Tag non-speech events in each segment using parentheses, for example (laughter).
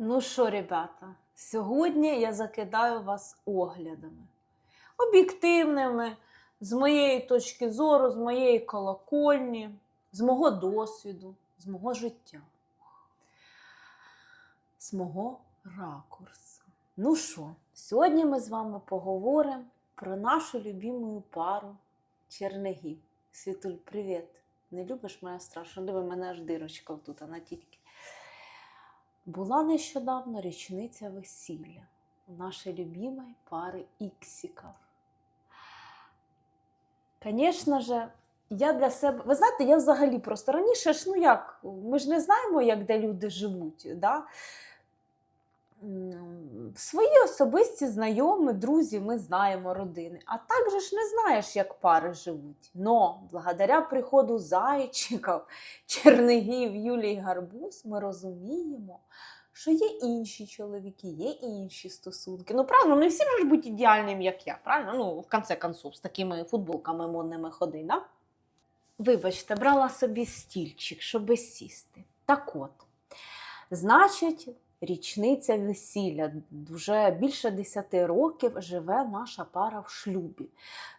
Ну що, ребята, сьогодні я закидаю вас оглядами. Об'єктивними, з моєї точки зору, з моєї колокольні, з мого досвіду, з мого життя, з мого ракурсу. Ну що, сьогодні ми з вами поговоримо про нашу любиму пару Чернегів. Світуль, привіт! Не любиш мене страшно? Диви, мене аж дирочка тут на тітки. Була нещодавно річниця весілля у нашої любимої пари іксиків. Звісно ж, я для себе. Ви знаєте, я взагалі просто раніше ж, ну як, ми ж не знаємо, як де люди живуть. Да? Свої особисті знайомі, друзі, ми знаємо родини. А так же ж не знаєш, як пари живуть. Но благодаря приходу зайчиків, чернигів, Юлії Гарбуз, ми розуміємо, що є інші чоловіки, є інші стосунки. Ну, правильно, не всі можуть бути ідеальними, як я, правильно? Ну, в конце концов, з такими футболками модними ходи, да? Вибачте, брала собі стільчик, щоб сісти. Так от, значить, річниця весілля. Вже більше 10 років живе наша пара в шлюбі.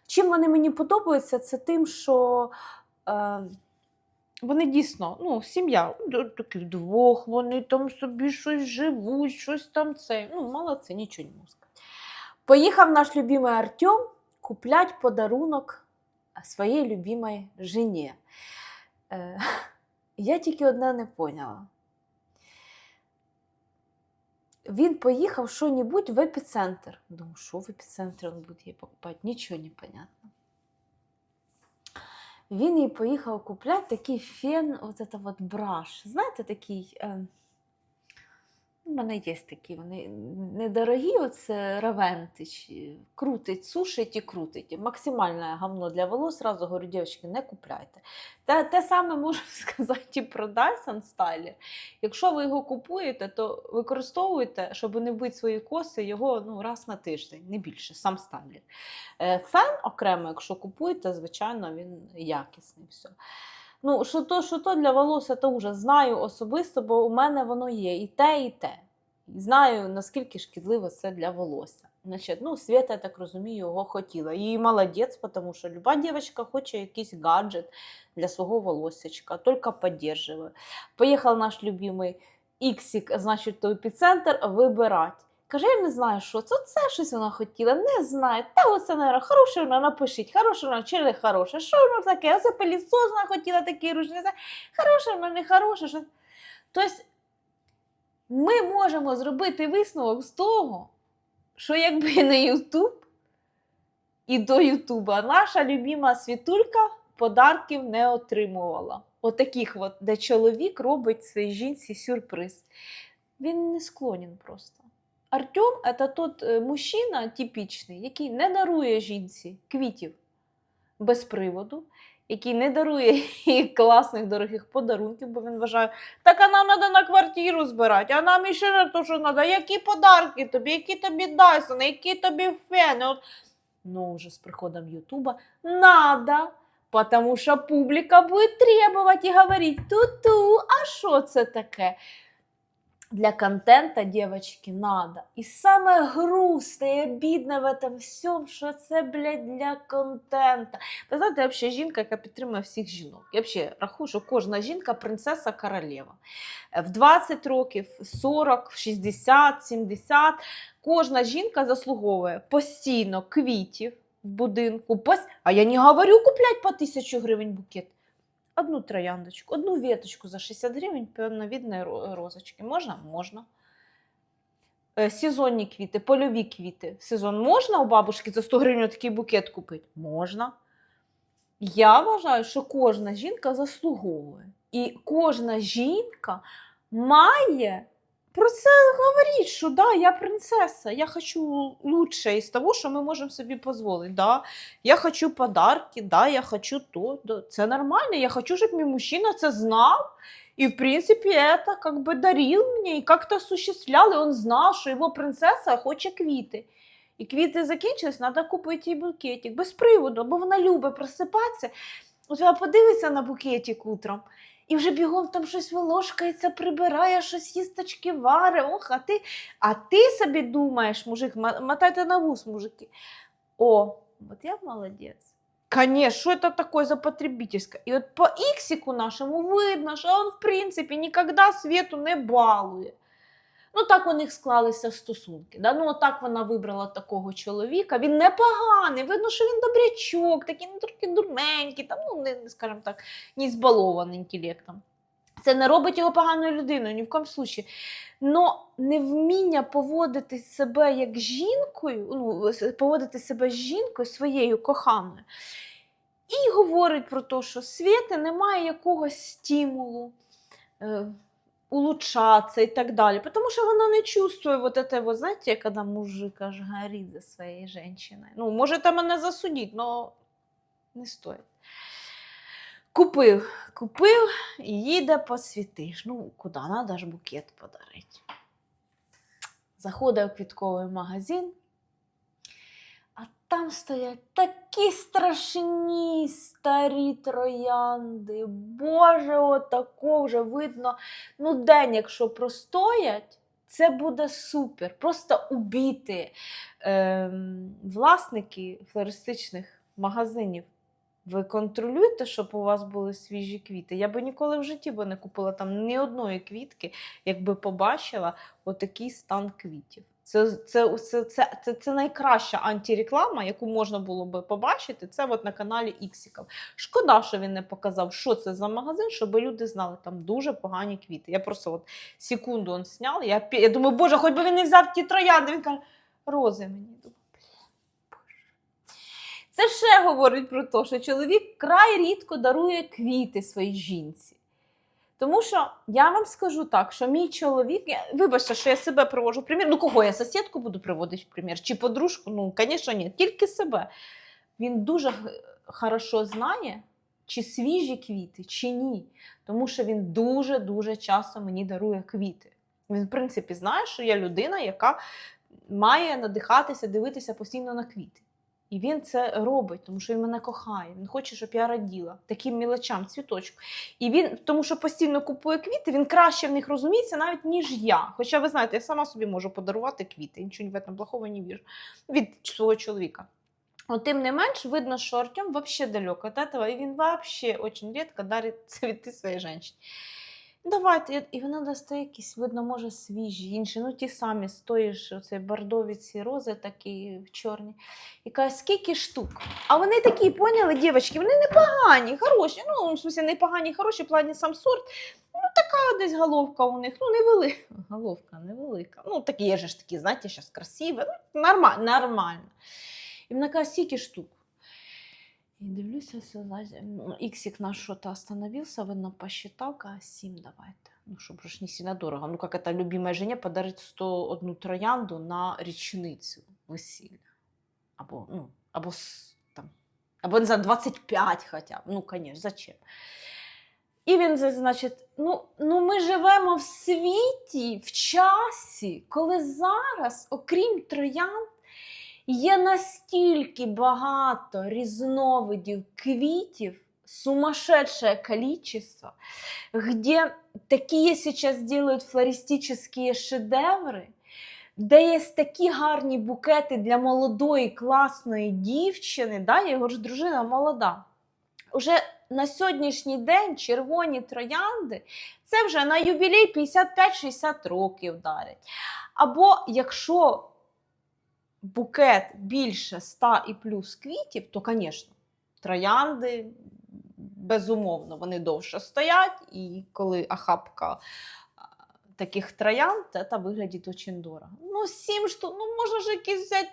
Чим вони мені подобаються, це тим, що е, вони дійсно, ну, сім'я, д- такі вдвох, вони там собі щось живуть, щось там це. Ну, молодці, нічого не сказати. Поїхав наш любимий Артем куплять подарунок своїй любимій жені. Е, (laughs) я тільки одне не поняла. Він поїхав що-небудь в епіцентр. Думаю, що в епіцентрі він буде її покупати? Нічого не понятно. Він їй поїхав купляти такий фен, от это вот браш. Знаєте, такий. Е, у мене є такі, вони недорогі, оце Равентич. Крутить, сушить і крутить. Максимальне говно для волос, сразу говорю, дівчатки, не купляйте. Те, те саме можу (laughs) сказати і про Dyson Styler. Якщо ви його купуєте, то використовуйте, щоб не бити свої коси, його ну, раз на тиждень, не більше, сам стайлер. Фен окремо, якщо купуєте, звичайно, він якісний. Все. Ну, що то, що то для волосся, то вже знаю особисто, бо у мене воно є і те, і те. Знаю, наскільки шкідливо це для волосся. Значить, ну, Свята, я так розумію, його хотіла. І молодець, тому що люба дівчинка хоче якийсь гаджет для свого волосечка, тільки підтримує. Поїхав наш любимий Іксік, значить, то епіцентр вибирати. Каже, я не знаю, що це, це щось вона хотіла, не знаю. Та оце, наверное, хороше вона напишіть, хороше вона чи не хороше. Що воно таке? Оце пилісос хотіла такий ручний. Хороше вона, не хороше. Тобто ми можемо зробити висновок з того, що якби не Ютуб і до Ютуба наша любима світулька подарків не отримувала. Отаких, от, де чоловік робить своїй жінці сюрприз. Він не склонен просто. Артем це тот е, мужчина типічний, який не дарує жінці квітів без приводу, який не дарує (laughs) їй класних дорогих подарунків, бо він вважає, так а нам треба на квартиру збирати, а нам іще не то, що треба. Які подарки тобі, які тобі Дайсони, які тобі фени. От. Ну, вже з приходом Ютуба надо, потому що публіка буде требувати і говорити, ту-ту, а що це таке? Для контента, девочки, надо. И самое грустное и обидное в этом всем, що це, блядь, для контента. Ви знаєте, я взагалі жінка, яка підтримує всіх жінок. Я взагалі рахую, що кожна жінка принцеса королева. В 20 років, 40, 60, 70. Кожна жінка заслуговує постійно квітів в будинку. А я не говорю куплять по тисячу гривень букет. Одну трояндочку, одну веточку за 60 гривень певновідної ро- розочки. Можна? Можна. Е, Сезонні квіти, польові квіти. Сезон можна у бабушки за 100 гривень такий букет купити? Можна. Я вважаю, що кожна жінка заслуговує. І кожна жінка має про це говорити, що да, я принцеса, я хочу лучше із того, що ми можемо собі дозволити. Да, я хочу подарки, да, я хочу то. Да. Це нормально. Я хочу, щоб мій мужчина це знав. И, в принципе, это как бы дарил мне и как-то осуществлял. И он знал, що його принцеса хоче квіти. І квіти закінчились, треба купити їй букетик. Без приводу, бо вона любить просипатися. От вона подивиться на букетик утром і вже бігом там щось волошкається, прибирає, щось їсточки варе. Ох, а ти, а ти собі думаєш, мужик, мотайте на вус, мужики. О, от я молодець. Конечно, что это такое за потребительское? І от по іксику нашому видно, що він, в принципі, ніколи світу не балує. Ну, так у них склалися стосунки. Да? Ну, так вона вибрала такого чоловіка. Він непоганий, видно, що він добрячок, такий ну, трохи дурненький, там, ну, не, скажімо так, не збалований інтелектом. Це не робить його поганою людиною, ні в коєму случаї. Но невміння поводити себе як жінкою, ну, поводити себе з жінкою своєю коханою. І говорить про те, що світи немає якогось стимулу. Улучшаться и так далее. Потому что она не чувствует вот это вот, знаете, когда мужик аж горит за своей женщиной. Ну, может там мене засудить, но не стоїть. Купив, купив їде по світиш. Ну, куди? Надо ж букет подарити. Заходить в квітковий магазин, там стоять такі страшні старі троянди. Боже, отако вже видно. Ну, день, якщо простоять, це буде супер. Просто убити ем, власники флористичних магазинів. Ви контролюєте, щоб у вас були свіжі квіти. Я би ніколи в житті не купила там ні одної квітки, якби побачила отакий стан квітів. Це, це, це, це, це, це найкраща антиреклама, яку можна було би побачити. Це от на каналі Іксіков. Шкода, що він не показав, що це за магазин, щоб люди знали, там дуже погані квіти. Я просто от секунду он сняла. Я, я думаю, боже, хоч би він не взяв ті троянди. Він каже, рози мені. Це ще говорить про те, що чоловік край рідко дарує квіти своїй жінці. Тому що я вам скажу так, що мій чоловік, я, вибачте, що я себе приводжу в примір. Ну, кого я сусідку буду приводити в примір? Чи подружку? Ну, звісно, ні, тільки себе. Він дуже хорошо знає, чи свіжі квіти, чи ні. Тому що він дуже-дуже часто мені дарує квіти. Він, в принципі, знає, що я людина, яка має надихатися, дивитися постійно на квіти. І він це робить, тому що він мене кохає. Він хоче, щоб я раділа таким мілочам, цвіточку. І він, тому що постійно купує квіти, він краще в них розуміється навіть, ніж я. Хоча ви знаєте, я сама собі можу подарувати квіти, нічого в цьому плохого не віжу від свого чоловіка. Но тим не менш, видно, що Артем вообще далек от этого, і він вообще очень редко дарить цвіти своїй жінці. Давайте, і вона достає якісь, видно, може, свіжі, інші, ну ті самі, з тої ж оцей бордові ці рози такі чорні. І каже, скільки штук? А вони такі, поняли, дівчатки, вони непогані, хороші. Ну, в смысле, непогані, хороші, плані сам сорт. Ну, така десь головка у них, ну, невелика. Головка невелика. Ну, такі є ж такі, знаєте, зараз красиві. Ну, нормально, нормально. І вона каже, скільки штук? І дивлюся, ну, наш що-то остановився, видно, посчитав, каже, сім давайте. Ну, щоб ж не сильно дорого. Ну, як это любимая жене подарить 101 троянду на річницю весілля. Або, ну, або, там, або не знаю, 25 хоча б. Ну, звісно, зачем? І він, значить, ну, ну ми живемо в світі, в часі, коли зараз, окрім троянд, Є настільки багато різновидів квітів, сумасшедшее количество, где такие сейчас делают флористические шедеври, де є такі гарні букети для молодої, класної дівчини, да, його ж дружина молода. Уже на сьогоднішній день червоні троянди це вже на юбілей 55-60 років дарять. Або якщо букет більше 100 і плюс квітів, то, звісно, троянди, безумовно, вони довше стоять, і коли ахапка таких троянд, це виглядить дуже дорого. Ну, сім штук, ну можна ж якісь взяти,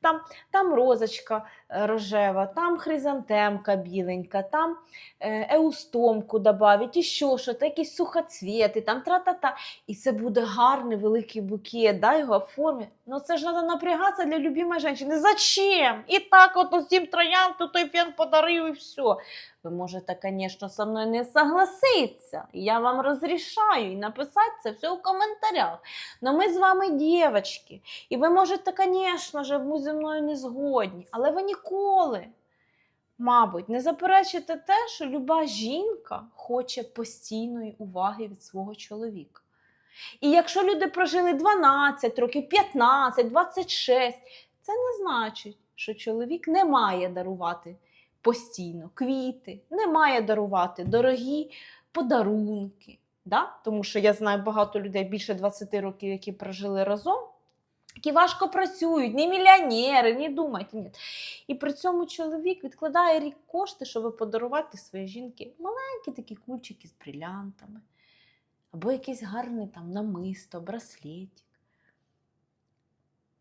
там, там розочка е, рожева, там хризантемка біленька, там еустомку додати, і що, що, якісь сухоцвіти, там тра-та-та. І це буде гарний великий букет, да, його оформити. Ну це ж треба напрягатися для любимої жінки. Зачем? І так от з цим троянд, то той фен подарив і все. Ви можете, звісно, со мною не согласитися. Я вам розрішаю і написати це все у коментарях. Но ми з вами дівчатки. І ви можете, звісно ж, бути зі мною не згодні, але ви ніколи мабуть, не заперечите те, що люба жінка хоче постійної уваги від свого чоловіка. І якщо люди прожили 12 років, 15, 26, це не значить, що чоловік не має дарувати постійно квіти, не має дарувати дорогі подарунки. Да? Тому що я знаю багато людей більше 20 років, які прожили разом, які важко працюють, не мільйонери, не думайте. Ні. І при цьому чоловік відкладає рік кошти, щоб подарувати своїй жінки маленькі такі кульчики з брилянтами, або якийсь гарний там намисто, браслетик.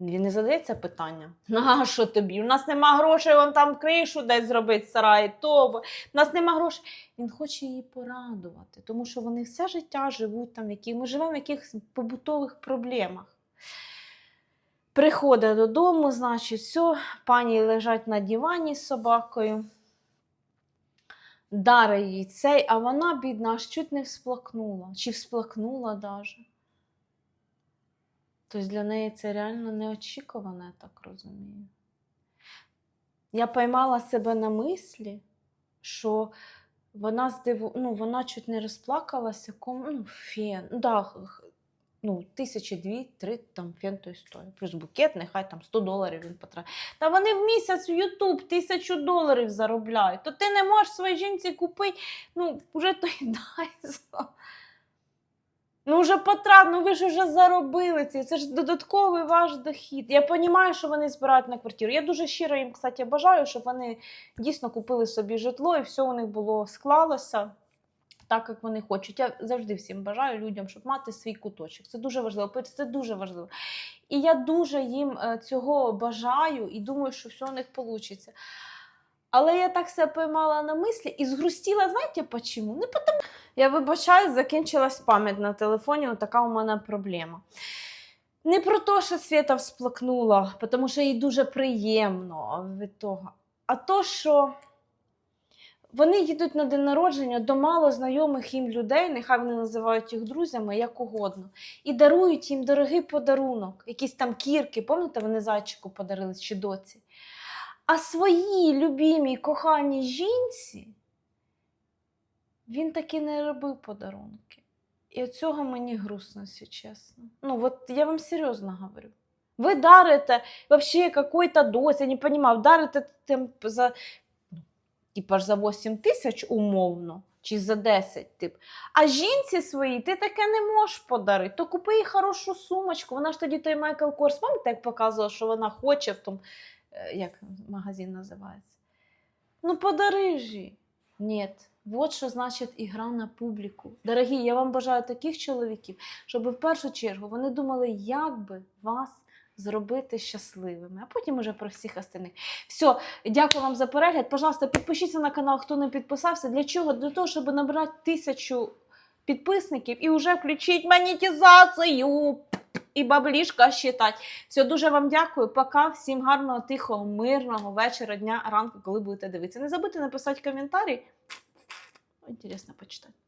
Він не задається питання, на що тобі? У нас нема грошей, вон там кришу десь зробити сарай, то. У нас нема грошей. Він хоче її порадувати, тому що вони все життя живуть там, які ми живемо в якихось побутових проблемах. Приходить додому, значить, все, пані лежать на дивані з собакою. Дарить їй цей, а вона, бідна, аж чуть не всплакнула, чи всплакнула даже. Тобто для неї це реально неочікувано, я так розумію. Я поймала себе на мислі, що вона здиву... ну, вона чуть не розплакалася, кому ну, фен. Ну, да, ну, тисячі дві, три там фен той стоїть. Плюс букет, нехай там 100 доларів він потратить. Та вони в місяць в Ютуб тисячу доларів заробляють. То ти не можеш своїй жінці купити, ну, вже той (laughs) дай. Ну, вже потрат, ну ви ж вже заробили це. Це ж додатковий ваш дохід. Я розумію, що вони збирають на квартиру. Я дуже щиро їм, кстати, бажаю, щоб вони дійсно купили собі житло і все у них було склалося так, як вони хочуть. Я завжди всім бажаю людям, щоб мати свій куточок. Це дуже важливо. Це дуже важливо. І я дуже їм е, цього бажаю і думаю, що все у них вийде. Але я так себе поймала на мислі і згрустіла, знаєте почему? Не потому... Я вибачаю, закінчилась пам'ять на телефоні, така у мене проблема. Не про те, що Свята всплакнула, тому що їй дуже приємно від того, а то, що вони їдуть на день народження до мало знайомих їм людей, нехай вони називають їх друзями, як угодно, і дарують їм дорогий подарунок, якісь там кірки, пам'ятаєте, вони зайчику подарили чи доці. А своїй любімій коханій жінці він таки не робив подарунки. І от цього мені грустно, якщо чесно. Ну, от я вам серйозно говорю. Ви дарите вообще какой-то дось, я не понимаю, дарите там за, типа за 8 тисяч умовно, чи за 10, тип. А жінці своїй ти таке не можеш подарити. То купи їй хорошу сумочку. Вона ж тоді той Майкл Корс, пам'ятаєте, як показувала, що вона хоче в тому, як магазин називається. Ну, подари. Ні. Вот що значить ігра на публіку. Дорогі, я вам бажаю таких чоловіків, щоб в першу чергу вони думали, як би вас зробити щасливими, а потім уже про всіх остальних. Все, дякую вам за перегляд. Пожалуйста, підпишіться на канал, хто не підписався. Для чого? Для того, щоб набрати тисячу підписників і вже включити монетизацію і баблішка считать. Все, дуже вам дякую. Пока. Всім гарного, тихого, мирного вечора, дня, ранку, коли будете дивитися. Не забудьте написати коментарі. Інтересно почитати.